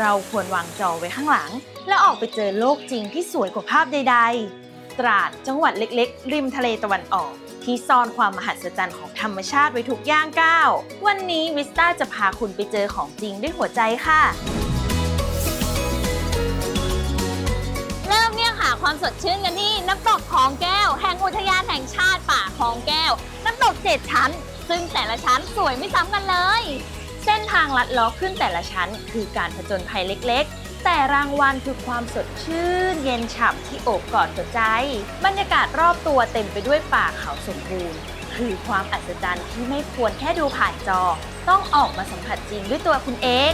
เราควรวางจอไว้ข้างหลัง และออกไปเจอโลกจริงที่สวยกว่าภาพใด ๆ ตราดจังหวัดเล็กๆ ริมทะเลตะวันออก ที่ซ่อนความมหัศจรรย์ของธรรมชาติไว้ทุกย่างก้าว วันนี้วิสต้าจะพาคุณไปเจอของจริงด้วยหัวใจค่ะ เริ่มเรียกหาความสดชื่นกันที่น้ำตกคลองแก้ว แห่งอุทยานแห่งชาติป่าคลองแก้ว น้ำตกเจ็ดชั้น ซึ่งแต่ละชั้นสวยไม่ซ้ำกันเลย เส้นทางลัดล้อขึ้นแต่ละชั้น คือการผจญภัยเล็กๆ แต่รางวัลคือความสดชื่น เย็นฉ่ำที่โอบกอดหัวใจ บรรยากาศรอบตัวเต็มไปด้วยป่าเขาสมบูรณ์ คือความอัศจรรย์ที่ไม่ควรแค่ดูผ่านจอ ต้องออกมาสัมผัสจริงด้วยตัวคุณเอง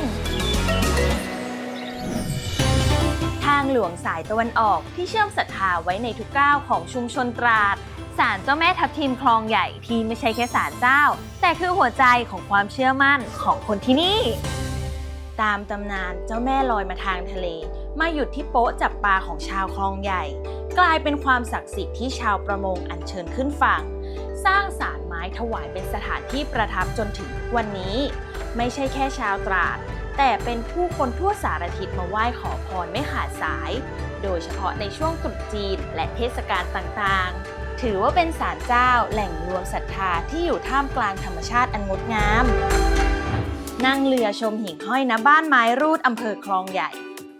ทางหลวงสายตะวันออกที่เชื่อมศรัทธาไว้ในทุกก้าวของชุมชนตราด ศาลเจ้าแม่ทับทิมคลองใหญ่ที่ไม่ใช่แค่ศาลเจ้า แต่คือหัวใจของความเชื่อมั่นของคนที่นี่ ตามตำนานเจ้าแม่ลอยมาทางทะเล มาหยุดที่โป๊ะจับปลาของชาวคลองใหญ่ กลายเป็นความศักดิ์สิทธิ์ที่ชาวประมงอัญเชิญขึ้นฝั่ง สร้างศาลไม้ถวายเป็นสถานที่ประทับจนถึงวันนี้ ไม่ใช่แค่ชาวตราด แต่เป็นผู้คนทั่วสารทิศมาไหว้ขอพรไม่ขาดสาย โดยเฉพาะในช่วงตรุษจีนและเทศกาลต่างๆ ถือว่าเป็นศาลเจ้าแหล่งรวมศรัทธาที่อยู่ท่ามกลางธรรมชาติอันงดงาม นั่งเรือชมหิ่งห้อยณบ้านไม้รูดอำเภอคลองใหญ่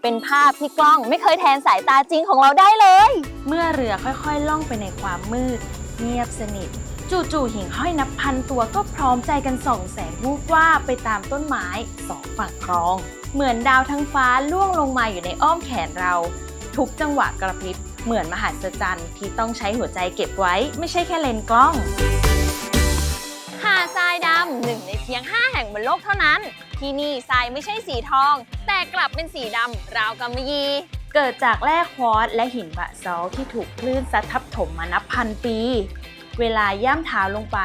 เป็นภาพที่กล้องไม่เคยแทนสายตาจริงของเราได้เลย เมื่อเรือค่อยๆ ล่องไปในความมืด เงียบสนิท จู่ๆหิ่งห้อยนับพันตัวก็พร้อมใจกันส่องแสงวูบว่าไปตามต้นไม้สองฝั่งคลอง เหมือนดาวทั้งฟ้าล่วงลงมาอยู่ในอ้อมแขนเรา ทุกจังหวะกระพริบ เหมือนมหัศจรรย์ที่ต้องใช้หัวใจเก็บไว้ ไม่ใช่แค่เลนส์กล้อง หาดทรายดำหนึ่งในเพียง 5 แห่งบนโลกเท่านั้น ที่นี่ทรายไม่ใช่สีทอง แต่กลับเป็นสีดำราวกำมะหยี่เกิดจากแร่ควอตซ์และหินบะซอลต์ที่ถูกคลื่นซัดทับถมมานับพันปี เวลาย่ำเท้าลงไป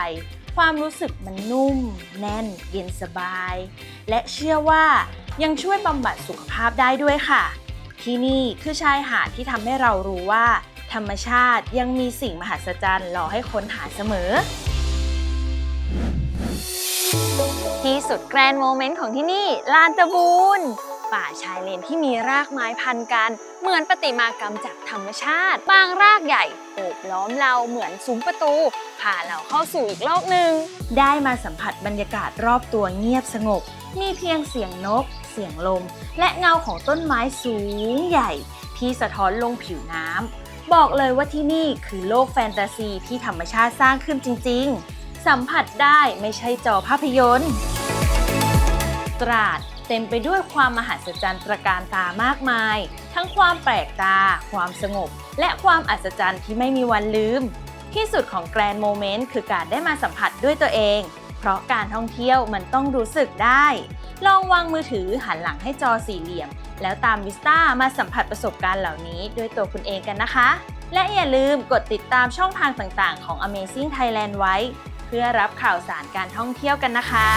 ความรู้สึกมันนุ่ม แน่น เย็นสบาย และเชื่อว่ายังช่วยบำบัดสุขภาพได้ด้วยค่ะ ที่นี่คือชายหาดที่ทำให้เรารู้ว่า ธรรมชาติยังมีสิ่งมหัศจรรย์รอให้ค้นหาเสมอ ที่สุดแกรนด์โมเมนต์ของที่นี่ลานตะบูน ป่าชายเลนที่มีรากไม้พันกัน เหมือนประติมากรรมจากธรรมชาติ บางรากใหญ่โอบล้อมเราเหมือนซุ้มประตูพาเราเข้าสู่อีกโลกหนึ่ง ได้มาสัมผัสบรรยากาศรอบตัวเงียบสงบ มีเพียงเสียงนก เสียงลม และเงาของต้นไม้สูงใหญ่ ที่สะท้อนลงผิวน้ำบอกเลยว่าที่นี่คือโลกแฟนตาซีที่ธรรมชาติสร้างขึ้นจริง ๆ สัมผัสได้ไม่ใช่จอภาพยนตร์ ตราด เต็มไปด้วยความมหัศจรรย์ตระการตามากมาย ทั้งความแปลกตา ความสงบ และความอัศจรรย์ที่ไม่มีวันลืม ที่สุดของแกรนด์โมเมนต์คือการได้มาสัมผัสด้วยตัวเอง เพราะการท่องเที่ยวมันต้องรู้สึกได้ ลองวางมือถือหันหลังให้จอสี่เหลี่ยม แล้วตามวิสต้ามาสัมผัสประสบการณ์เหล่านี้ด้วยตัวคุณเองกันนะคะ และอย่าลืมกดติดตามช่องทางต่างๆ ของ Amazing Thailand ไว้ เพื่อรับข่าวสารการท่องเที่ยวกันนะคะ